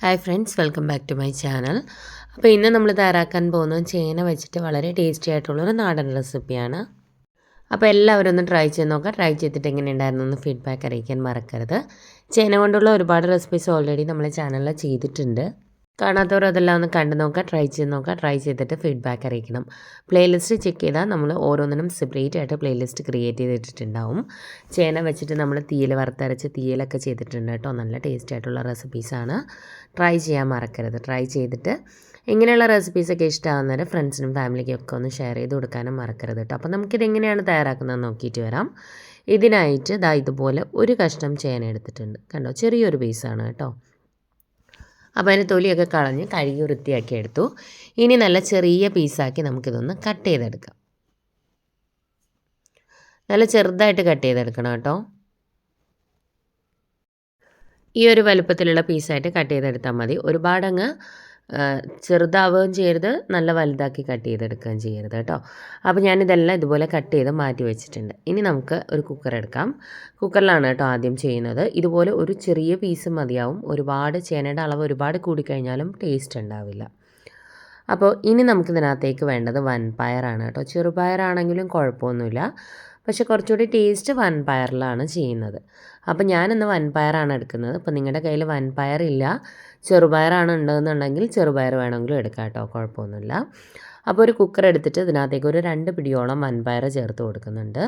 Hi friends welcome back to my channel അപ്പോൾ ഇന്ന് നമ്മൾ തയ്യാറാക്കാൻ പോകുന്നത് ചേന വെച്ചിട്ട് വളരെ ടേസ്റ്റി ആയിട്ടുള്ളൊരു നാടൻ റെസിപ്പിയാണ് അപ്പോൾ എല്ലാവരും ഒന്ന് ട്രൈ ചെയ്ത് നോക്കാം. ട്രൈ ചെയ്തിട്ട് എങ്ങനെ ഉണ്ടായിരുന്നു എന്ന് ഫീഡ്ബാക്ക് അറിയിക്കാൻ മറക്കരുത്. ചേന കൊണ്ടുള്ള ഒരുപാട് റെസിപ്പീസ് ഓൾറെഡി നമ്മളെ ചാനലിൽ ചെയ്തിട്ടുണ്ട്. കാണാത്തവർ അതെല്ലാം ഒന്ന് കണ്ടു നോക്കുക ട്രൈ ചെയ്ത് നോക്കുക ട്രൈ ചെയ്തിട്ട് ഫീഡ്ബാക്ക് അറിയിക്കണം. പ്ലേലിസ്റ്റ് ചെക്ക് ചെയ്താൽ നമ്മൾ ഓരോന്നിനും സെപ്പറേറ്റ് ആയിട്ട് പ്ലേലിസ്റ്റ് ക്രിയേറ്റ് ചെയ്തിട്ടുണ്ടാവും. ചേന വെച്ചിട്ട് നമ്മൾ തീയിൽ വറുത്തരച്ച് തീയിലൊക്കെ ചെയ്തിട്ടുണ്ട് കേട്ടോ. നല്ല ടേസ്റ്റ് ആയിട്ടുള്ള റെസിപ്പീസാണ് ട്രൈ ചെയ്യാൻ മറക്കരുത്. ട്രൈ ചെയ്തിട്ട് ഇങ്ങനെയുള്ള റെസിപ്പീസൊക്കെ ഇഷ്ടമാകുന്നവരെ ഫ്രണ്ട്സിനും ഫാമിലിക്കും ഒക്കെ ഒന്ന് ഷെയർ ചെയ്ത് കൊടുക്കാനും മറക്കരുത് കേട്ടോ. അപ്പോൾ നമുക്കിത് എങ്ങനെയാണ് തയ്യാറാക്കുന്നത് നോക്കിയിട്ട് വരാം. ഇതിനായിട്ട് ദാ ഇതുപോലെ ഒരു കഷ്ണം ചേന എടുത്തിട്ടുണ്ട്. കണ്ടോ? ചെറിയൊരു പീസാണ് കേട്ടോ. അപ്പോൾ അതിന്റെ തൊലിയൊക്കെ കളഞ്ഞ് കഴുകി വൃത്തിയാക്കി എടുത്തു. ഇനി നല്ല ചെറിയ പീസാക്കി നമുക്കിതൊന്ന് കട്ട് ചെയ്തെടുക്കാം. നല്ല ചെറുതായിട്ട് കട്ട് ചെയ്തെടുക്കണം കേട്ടോ. ഈ ഒരു വലുപ്പത്തിലുള്ള പീസായിട്ട് കട്ട് ചെയ്തെടുത്താൽ മതി. ഒരുപാടങ്ങ് ചെറുതാവുകയും ചെയ്യരുത് നല്ല വലുതാക്കി കട്ട് ചെയ്തെടുക്കുകയും ചെയ്യരുത് കേട്ടോ. അപ്പോൾ ഞാനിതെല്ലാം ഇതുപോലെ കട്ട് ചെയ്ത് മാറ്റി വെച്ചിട്ടുണ്ട്. ഇനി നമുക്ക് ഒരു കുക്കർ എടുക്കാം. കുക്കറിലാണ് കേട്ടോ ആദ്യം ചെയ്യുന്നത്. ഇതുപോലെ ഒരു ചെറിയ പീസ് മതിയാവും. ഒരുപാട് ചേനയുടെ അളവ് ഒരുപാട് കൂടിക്കഴിഞ്ഞാലും ടേസ്റ്റ് ഉണ്ടാവില്ല. അപ്പോൾ ഇനി നമുക്കിതിനകത്തേക്ക് വേണ്ടത് വൻപയറാണ് കേട്ടോ. ചെറുപയറാണെങ്കിലും കുഴപ്പമൊന്നുമില്ല. പക്ഷെ കുറച്ചുകൂടി ടേസ്റ്റ് വൻപയറിലാണ് ചെയ്യുന്നത്. അപ്പോൾ ഞാനിന്ന് വൻപയറാണ് എടുക്കുന്നത്. അപ്പോൾ നിങ്ങളുടെ കയ്യിൽ വൻപയറില്ല ചെറുപയറാണ് ഉണ്ടെന്നുണ്ടെങ്കിൽ ചെറുപയർ വേണമെങ്കിലും എടുക്കാം കേട്ടോ. കുഴപ്പമൊന്നുമില്ല. അപ്പോൾ ഒരു കുക്കർ എടുത്തിട്ട് ഇതിനകത്തേക്ക് ഒരു രണ്ട് പിടിയോളം വൻപയർ ചേർത്ത് കൊടുക്കുന്നുണ്ട്.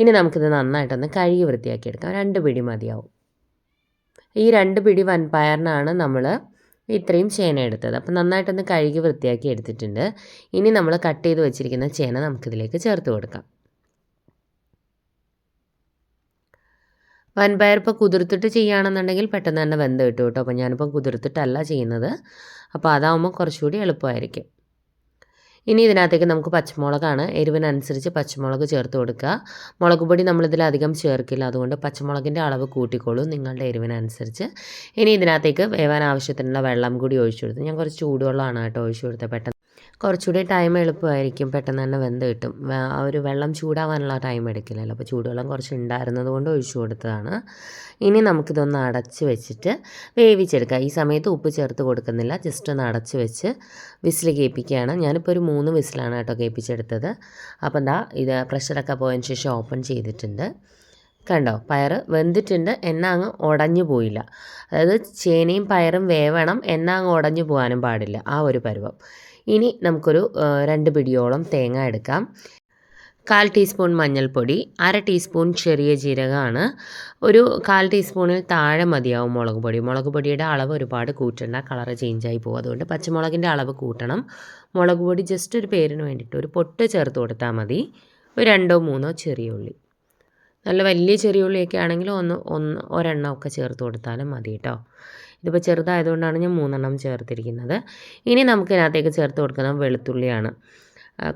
ഇനി നമുക്കിത് നന്നായിട്ടൊന്ന് കഴുകി വൃത്തിയാക്കി എടുക്കാം. രണ്ട് പിടി മതിയാവും. ഈ രണ്ട് പിടി വൻപയറിനാണ് നമ്മൾ ഇത്രയും ചേന എടുത്തത്. അപ്പം നന്നായിട്ടൊന്ന് കഴുകി വൃത്തിയാക്കി എടുത്തിട്ടുണ്ട്. ഇനി നമ്മൾ കട്ട് ചെയ്ത് വെച്ചിരിക്കുന്ന ചേന നമുക്കിതിലേക്ക് ചേർത്ത് കൊടുക്കാം. വൻപയർ ഇപ്പോൾ കുതിർത്തിട്ട് ചെയ്യുകയാണെന്നുണ്ടെങ്കിൽ പെട്ടെന്ന് തന്നെ വെന്ത് കിട്ടും കേട്ടോ. അപ്പോൾ ഞാനിപ്പോൾ കുതിർത്തിട്ടല്ല ചെയ്യുന്നത്. അപ്പോൾ അതാവുമ്പോൾ കുറച്ചുകൂടി എളുപ്പമായിരിക്കും. ഇനി ഇതിനകത്തേക്ക് നമുക്ക് പച്ചമുളകാണ്. എരിവിനനുസരിച്ച് പച്ചമുളക് ചേർത്ത് കൊടുക്കുക. മുളക് പൊടി നമ്മളിതിലധികം ചേർക്കില്ല. അതുകൊണ്ട് പച്ചമുളകിന്റെ അളവ് കൂട്ടിക്കോളൂ നിങ്ങളുടെ എരിവിനനുസരിച്ച്. ഇനി ഇതിനകത്തേക്ക് വേവാൻ ആവശ്യത്തിനുള്ള വെള്ളം കൂടി ഒഴിച്ചു കൊടുത്തു ഞാൻ കുറച്ച് ചൂടുവെള്ളമാണ് കേട്ടോ ഒഴിച്ചു കൊടുത്തത്. പെട്ടെന്ന് കുറച്ചുകൂടി ടൈം എളുപ്പമായിരിക്കും. പെട്ടെന്ന് തന്നെ വെന്ത് കിട്ടും. ആ ഒരു വെള്ളം ചൂടാവാനുള്ള ടൈം എടുക്കില്ലല്ലോ. അപ്പോൾ ചൂടുവെള്ളം കുറച്ച് ഉണ്ടായിരുന്നത് കൊണ്ട് ഒഴിച്ചു കൊടുത്തതാണ്. ഇനി നമുക്കിതൊന്ന് അടച്ച് വെച്ചിട്ട് വേവിച്ചെടുക്കാം. ഈ സമയത്ത് ഉപ്പ് ചേർത്ത് കൊടുക്കുന്നില്ല. ജസ്റ്റ് ഒന്ന് അടച്ച് വെച്ച് വിസിൽ കേൾപ്പിക്കുകയാണ്. ഞാനിപ്പോൾ ഒരു മൂന്ന് വിസിലാണ് കേട്ടോ കേൾപ്പിച്ചെടുത്തത്. അപ്പം എന്താ ഇത് പ്രഷറൊക്കെ പോയതിന് ശേഷം ഓപ്പൺ ചെയ്തിട്ടുണ്ട്. കണ്ടോ? പയർ വെന്തിട്ടുണ്ട് എന്നാൽ അങ്ങ് ഉടഞ്ഞു പോയില്ല. അതായത് ചേനയും പയറും വേവണം എന്നാൽ അങ്ങ് ഉടഞ്ഞു പോകാനും പാടില്ല. ആ ഒരു പരുവം. ഇനി നമുക്കൊരു രണ്ട് പിടിയോളം തേങ്ങ എടുക്കാം. കാൽ ടീസ്പൂൺ മഞ്ഞൾപ്പൊടി അര ടീസ്പൂൺ ചെറിയ ജീരകമാണ്. ഒരു കാൽ ടീസ്പൂണിൽ താഴെ മതിയാവും മുളക് പൊടി. മുളക് പൊടിയുടെ അളവ് ഒരുപാട് കൂട്ടണ്ട കളറ് ചേഞ്ചായി പോകും. അതുകൊണ്ട് പച്ചമുളകിന്റെ അളവ് കൂട്ടണം. മുളക് പൊടി ജസ്റ്റ് ഒരു പേരിന് വേണ്ടിയിട്ട് ഒരു പൊട്ട് ചേർത്ത് കൊടുത്താൽ മതി. ഒരു രണ്ടോ മൂന്നോ ചെറിയ ഉള്ളി. നല്ല വലിയ ചെറിയ ഉള്ളിയൊക്കെ ആണെങ്കിൽ ഒന്ന് ഒന്ന് ഒരെണ്ണമൊക്കെ ചേർത്ത് കൊടുത്താലും മതി കേട്ടോ ഇതിപ്പോൾ ചെറുതായതുകൊണ്ടാണ് ഞാൻ മൂന്നെണ്ണം ചേർത്തിരിക്കുന്നത്. ഇനി നമുക്ക് ഇതിനകത്തേക്ക് ചേർത്ത് കൊടുക്കുന്നത് വെളുത്തുള്ളിയാണ്.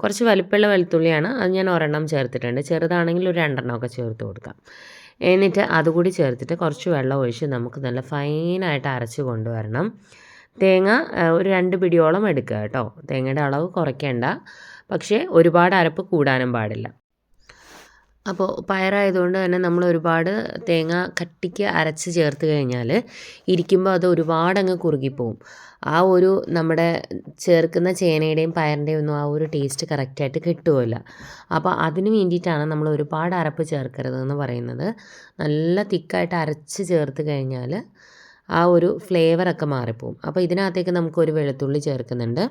കുറച്ച് വലിപ്പമുള്ള വെളുത്തുള്ളിയാണ്. അത് ഞാൻ ഒരെണ്ണം ചേർത്തിട്ടുണ്ട്. ചെറുതാണെങ്കിൽ ഒരു രണ്ടെണ്ണമൊക്കെ ചേർത്ത് കൊടുക്കാം. എന്നിട്ട് അതുകൂടി ചേർത്തിട്ട് കുറച്ച് വെള്ളം ഒഴിച്ച് നമുക്ക് നല്ല ഫൈനായിട്ട് അരച്ച് കൊണ്ടുവരണം. തേങ്ങ ഒരു രണ്ട് പിടിയോളം എടുക്കുക കേട്ടോ തേങ്ങയുടെ അളവ് കുറയ്ക്കേണ്ട. പക്ഷേ ഒരുപാട് അരപ്പ് കൂടാനും പാടില്ല. അപ്പോൾ പയറായതുകൊണ്ട് തന്നെ നമ്മൾ ഒരുപാട് തേങ്ങ കട്ടിക്ക് അരച്ച് ചേർത്ത് കഴിഞ്ഞാൽ ഇരിക്കുമ്പോൾ അത് ഒരുപാട് അങ്ങ് കുറുകിപ്പോവും. ആ ഒരു നമ്മുടെ ചേർക്കുന്ന ചേനയുടെയും പയറിന്റെയും ഒന്നും ആ ഒരു ടേസ്റ്റ് കറക്റ്റായിട്ട് കിട്ടുമല്ല അപ്പോൾ അതിന് വേണ്ടിയിട്ടാണ് നമ്മൾ ഒരുപാട് അരപ്പ് ചേർക്കരുതെന്ന് പറയുന്നത്. നല്ല തിക്കായിട്ട് അരച്ച് ചേർത്ത് കഴിഞ്ഞാൽ ആ ഒരു ഫ്ലേവറൊക്കെ മാറിപ്പോവും. അപ്പോൾ ഇതിനകത്തേക്ക് നമുക്കൊരു വെളുത്തുള്ളി ചേർക്കുന്നുണ്ട്.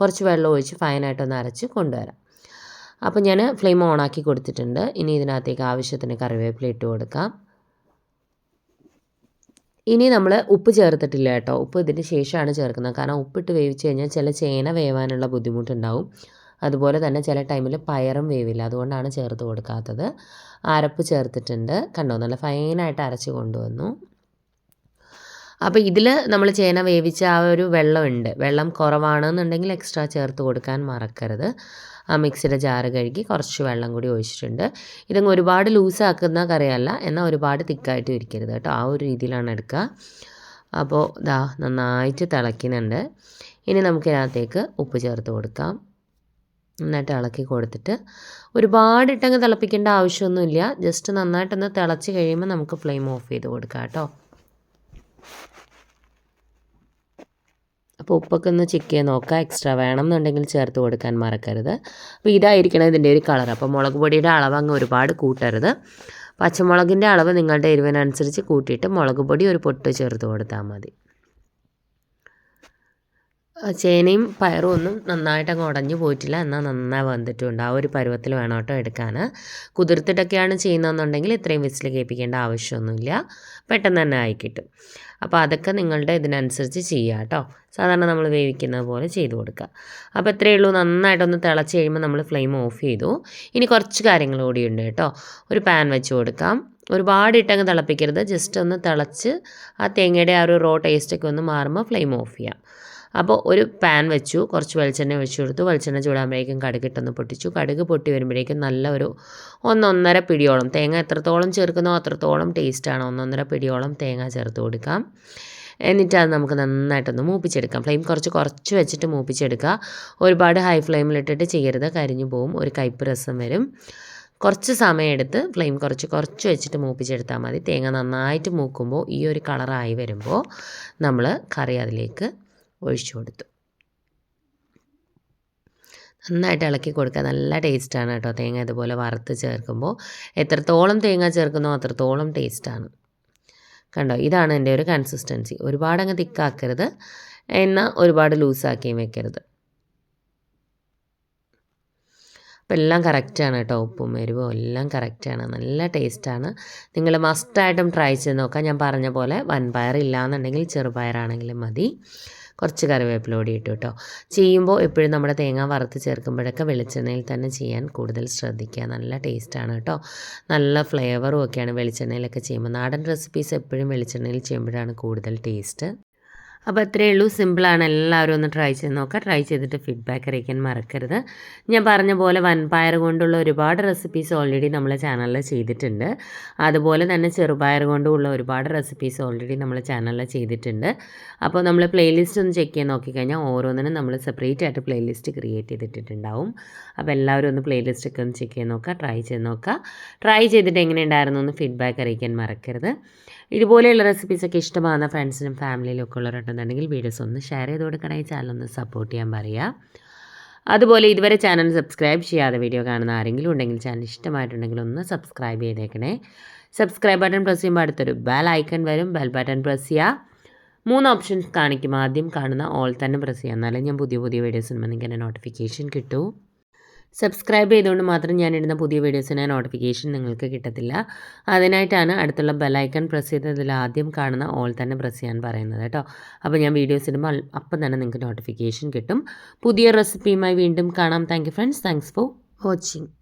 കുറച്ച് വെള്ളം ഒഴിച്ച് ഫൈനായിട്ടൊന്ന് അരച്ച് കൊണ്ടുവരാം. അപ്പോൾ ഞാൻ ഫ്ലെയിം ഓണാക്കി കൊടുത്തിട്ടുണ്ട്. ഇനി ഇതിനകത്തേക്ക് ആവശ്യത്തിന് കറിവേപ്പില ഇട്ട് കൊടുക്കാം. ഇനി നമ്മൾ ഉപ്പ് ചേർത്തിട്ടില്ല കേട്ടോ. ഉപ്പ് ഇതിന് ശേഷമാണ് ചേർക്കുന്നത്. കാരണം ഉപ്പിട്ട് വേവിച്ച് കഴിഞ്ഞാൽ ചില ചേന വേവാനുള്ള ബുദ്ധിമുട്ടുണ്ടാവും. അതുപോലെ തന്നെ ചില ടൈമിൽ പയറും വേവില്ല. അതുകൊണ്ടാണ് ചേർത്ത് കൊടുക്കാത്തത്. അരപ്പ് ചേർത്തിട്ടുണ്ട്. കണ്ടോ? നല്ല ഫൈനായിട്ട് അരച്ച് കൊണ്ടുവന്നു. അപ്പോൾ ഇതിൽ നമ്മൾ ചേന വേവിച്ച ആ ഒരു വെള്ളമുണ്ട്. വെള്ളം കുറവാണെന്നുണ്ടെങ്കിൽ എക്സ്ട്രാ ചേർത്ത് കൊടുക്കാൻ മറക്കരുത്. ആ മിക്സിയുടെ ജാറ് കഴുകി കുറച്ച് വെള്ളം കൂടി ഒഴിച്ചിട്ടുണ്ട്. ഇതങ്ങ് ഒരുപാട് ലൂസാക്കുന്ന കറിയല്ല എന്നാൽ ഒരുപാട് തിക്കായിട്ട് ഇരിക്കരുത് കേട്ടോ. ആ ഒരു രീതിയിലാണ് എടുക്കുക. അപ്പോൾ ദാ നന്നായിട്ട് തിളയ്ക്കുന്നുണ്ട്. ഇനി നമുക്കിതിനകത്തേക്ക് ഉപ്പ് ചേർത്ത് കൊടുക്കാം. നന്നായിട്ട് ഇളക്കി കൊടുത്തിട്ട് ഒരുപാട് ഇട്ടങ്ങ് തിളപ്പിക്കേണ്ട ആവശ്യമൊന്നുമില്ല. ജസ്റ്റ് നന്നായിട്ടൊന്ന് തിളച്ച് കഴിയുമ്പോൾ നമുക്ക് ഫ്ലെയിം ഓഫ് ചെയ്ത് കൊടുക്കാം കേട്ടോ. അപ്പോൾ ഉപ്പൊക്കെ ഒന്ന് ചെക്ക് ചെയ്ത് നോക്കുക. എക്സ്ട്രാ വേണം എന്നുണ്ടെങ്കിൽ ചേർത്ത് കൊടുക്കാൻ മറക്കരുത്. അപ്പോൾ ഇതായിരിക്കണം ഇതിന്റെ ഒരു കളർ അപ്പോൾ മുളക് പൊടിയുടെ അളവ് അങ്ങ് ഒരുപാട് കൂട്ടരുത്. പച്ചമുളകിന്റെ അളവ് നിങ്ങളുടെ എരിവിനനുസരിച്ച് കൂട്ടിയിട്ട് മുളക് പൊടി ഒരു പൊട്ട് ചേർത്ത് കൊടുത്താൽ മതി. ചേനയും പയറും ഒന്നും നന്നായിട്ട് അങ്ങ് ഉടഞ്ഞു പോയിട്ടില്ല. എന്നാൽ നന്നായി വന്നിട്ടുണ്ട്. ആ ഒരു പരുവത്തിൽ വേണം കേട്ടോ എടുക്കാൻ. കുതിർത്തിട്ടൊക്കെയാണ് ചെയ്യുന്നതെന്നുണ്ടെങ്കിൽ ഇത്രയും വിസിൽ കേൾപ്പിക്കേണ്ട ആവശ്യമൊന്നുമില്ല. പെട്ടെന്ന് തന്നെ ആയി കിട്ടും. അപ്പോൾ അതൊക്കെ നിങ്ങളുടെ ഇതിനനുസരിച്ച് ചെയ്യുക കേട്ടോ. സാധാരണ നമ്മൾ വേവിക്കുന്നത് പോലെ ചെയ്ത് കൊടുക്കുക. അപ്പോൾ ഇത്രയേ ഉള്ളൂ. നന്നായിട്ടൊന്ന് തിളച്ച് കഴിയുമ്പോൾ നമ്മൾ ഫ്ലെയിം ഓഫ് ചെയ്തു. ഇനി കുറച്ച് കാര്യങ്ങൾ കൂടിയുണ്ട് കേട്ടോ. ഒരു പാൻ വെച്ച് കൊടുക്കാം. ഒരുപാട് ഇട്ടങ്ങ് തിളപ്പിക്കരുത്. ജസ്റ്റ് ഒന്ന് തിളച്ച് ആ തേങ്ങയുടെ ആ ഒരു റോ ടേസ്റ്റൊക്കെ ഒന്ന് മാറുമ്പോൾ ഫ്ലെയിം ഓഫ് ചെയ്യാം. അപ്പോൾ ഒരു പാൻ വെച്ചു കുറച്ച് വെളിച്ചെണ്ണ ഒഴിച്ചു കൊടുത്തു. വെളിച്ചെണ്ണ ചൂടാകുമ്പോഴേക്കും കടുക് ഇട്ടൊന്ന് പൊട്ടിച്ചു. കടുക് പൊട്ടി വരുമ്പോഴേക്കും നല്ല ഒരു ഒന്നൊന്നര പിടിയോളം തേങ്ങ എത്രത്തോളം ചേർക്കുന്നോ അത്രത്തോളം ടേസ്റ്റാണ് ഒന്നൊന്നര പിടിയോളം തേങ്ങ ചേർത്ത് കൊടുക്കാം. എന്നിട്ട് അത് നമുക്ക് നന്നായിട്ടൊന്ന് മൂപ്പിച്ചെടുക്കാം. ഫ്ലെയിം കുറച്ച് കുറച്ച് വെച്ചിട്ട് മൂപ്പിച്ചെടുക്കുക. ഒരുപാട് ഹൈ ഫ്ലെയിമിലിട്ടിട്ട് ചെയ്യരുത്. കരിഞ്ഞു പോവും. ഒരു കയ്പ്പ് രസം വരും. കുറച്ച് സമയമെടുത്ത് ഫ്ലെയിം കുറച്ച് കുറച്ച് വെച്ചിട്ട് മൂപ്പിച്ചെടുത്താൽ മതി. തേങ്ങ നന്നായിട്ട് മൂക്കുമ്പോൾ ഈ ഒരു കളറായി വരുമ്പോൾ നമ്മൾ കറി അതിലേക്ക് ഒഴിച്ചു കൊടുത്തു. നന്നായിട്ട് ഇളക്കി കൊടുക്കുക. നല്ല ടേസ്റ്റാണ് കേട്ടോ തേങ്ങ ഇതുപോലെ വറുത്ത് ചേർക്കുമ്പോൾ. എത്രത്തോളം തേങ്ങ ചേർക്കുന്നോ അത്രത്തോളം ടേസ്റ്റാണ് കണ്ടോ? ഇതാണ് എന്റെ ഒരു കൺസിസ്റ്റൻസി ഒരുപാട് അങ്ങ് തിക്കാക്കരുത് എന്നാൽ ഒരുപാട് ലൂസാക്കിയും വെക്കരുത്. അപ്പോൾ എല്ലാം കറക്റ്റാണ് കേട്ടോ. ഉപ്പും എരിവും എല്ലാം കറക്റ്റാണ് നല്ല ടേസ്റ്റാണ് നിങ്ങൾ മസ്റ്റായിട്ടും ട്രൈ ചെയ്ത് നോക്കാം. ഞാൻ പറഞ്ഞ പോലെ വൻപയർ ഇല്ലാന്നുണ്ടെങ്കിൽ ചെറുപയറാണെങ്കിലും മതി. കുറച്ച് കറിവേപ്പില കൂടി ഇട്ടു കേട്ടോ. ചെയ്യുമ്പോൾ എപ്പോഴും നമ്മുടെ തേങ്ങ വറുത്ത് ചേർക്കുമ്പോഴൊക്കെ വെളിച്ചെണ്ണയിൽ തന്നെ ചെയ്യാൻ കൂടുതൽ ശ്രദ്ധിക്കുക. നല്ല ടേസ്റ്റാണ് കേട്ടോ. നല്ല ഫ്ലേവറും ഒക്കെയാണ് വെളിച്ചെണ്ണയിലൊക്കെ ചെയ്യുമ്പോൾ. നാടൻ റെസിപ്പീസ് എപ്പോഴും വെളിച്ചെണ്ണയിൽ ചെയ്യുമ്പോഴാണ് കൂടുതൽ ടേസ്റ്റ് അപ്പോൾ അത്രയേ ഉള്ളൂ. സിമ്പിളാണ് എല്ലാവരും ഒന്ന് ട്രൈ ചെയ്ത് നോക്കുക ട്രൈ ചെയ്തിട്ട് ഫീഡ്ബാക്ക് അറിയിക്കാൻ മറക്കരുത്. ഞാൻ പറഞ്ഞ പോലെ വൻപയർ കൊണ്ടുള്ള ഒരുപാട് റെസിപ്പീസ് ഓൾറെഡി നമ്മളെ ചാനലിൽ ചെയ്തിട്ടുണ്ട്. അതുപോലെ തന്നെ ചെറുപയർ കൊണ്ടുള്ള ഒരുപാട് റെസിപ്പീസ് ഓൾറെഡി നമ്മളെ ചാനലിൽ ചെയ്തിട്ടുണ്ട്. അപ്പോൾ നമ്മൾ പ്ലേലിസ്റ്റ് ഒന്ന് ചെക്ക് ചെയ്ത് നോക്കിക്കഴിഞ്ഞാൽ ഓരോന്നിനും നമ്മൾ സെപ്പറേറ്റ് ആയിട്ട് പ്ലേലിസ്റ്റ് ക്രിയേറ്റ് ചെയ്തിട്ടുണ്ടാവും അപ്പോൾ എല്ലാവരും ഒന്ന് പ്ലേലിസ്റ്റ് ഒക്കെ ഒന്ന് ചെക്ക് ചെയ്ത് നോക്കുക ട്രൈ ചെയ്ത് നോക്കുക ട്രൈ ചെയ്തിട്ട് എങ്ങനെ ഉണ്ടായിരുന്നു എന്ന് ഫീഡ്ബാക്ക് അറിയിക്കാൻ മറക്കരുത്. ഇതുപോലെയുള്ള റെസിപ്പീസൊക്കെ ഇഷ്ടമാകുന്ന ഫ്രണ്ട്സിനും ഫാമിലിയിലും ഒക്കെ ഉള്ളവരുണ്ടെന്നുണ്ടെങ്കിൽ വീഡിയോസ് ഒന്ന് ഷെയർ ചെയ്ത് കൊടുക്കണേ. ചാനൽ ഒന്ന് സപ്പോർട്ട് ചെയ്യാൻ പറയുക. അതുപോലെ ഇതുവരെ ചാനൽ സബ്സ്ക്രൈബ് ചെയ്യാതെ വീഡിയോ കാണുന്ന ആരെങ്കിലും ഉണ്ടെങ്കിൽ ചാനൽ ഇഷ്ടമായിട്ടുണ്ടെങ്കിൽ ഒന്ന് സബ്സ്ക്രൈബ് ചെയ്തേക്കണേ. സബ്സ്ക്രൈബ് ബട്ടൺ പ്രസ് ചെയ്യുമ്പോൾ അടുത്തൊരു ബെൽ ഐക്കൺ വരും. ബെൽ ബട്ടൺ പ്രസ് ചെയ്യുക. മൂന്ന് ഓപ്ഷൻസ് കാണിക്കും. ആദ്യം കാണുന്ന ഓൾ തന്നെ പ്രസ് ചെയ്യുക. എന്നാലേ ഞാൻ പുതിയ പുതിയ വീഡിയോസ് ഇടുമ്പോൾ നിങ്ങൾക്ക് എന്റെ നോട്ടിഫിക്കേഷൻ കിട്ടൂ. സബ്സ്ക്രൈബ് ചെയ്തുകൊണ്ട് മാത്രം ഞാൻ ഇടുന്ന പുതിയ വീഡിയോസിന് നോട്ടിഫിക്കേഷൻ നിങ്ങൾക്ക് കിട്ടത്തില്ല. അതിനായിട്ടാണ് അടുത്തുള്ള ബെലൈക്കൺ പ്രസ് ചെയ്തതിൽ ആദ്യം കാണുന്ന ഓൾ തന്നെ പ്രസ് ചെയ്യാൻ പറയുന്നത് കേട്ടോ. അപ്പോൾ ഞാൻ വീഡിയോസ് ഇടുമ്പോൾ അപ്പം തന്നെ നിങ്ങൾക്ക് നോട്ടിഫിക്കേഷൻ കിട്ടും. പുതിയ റെസിപ്പിയുമായി വീണ്ടും കാണാം. Thank friends thanks for watching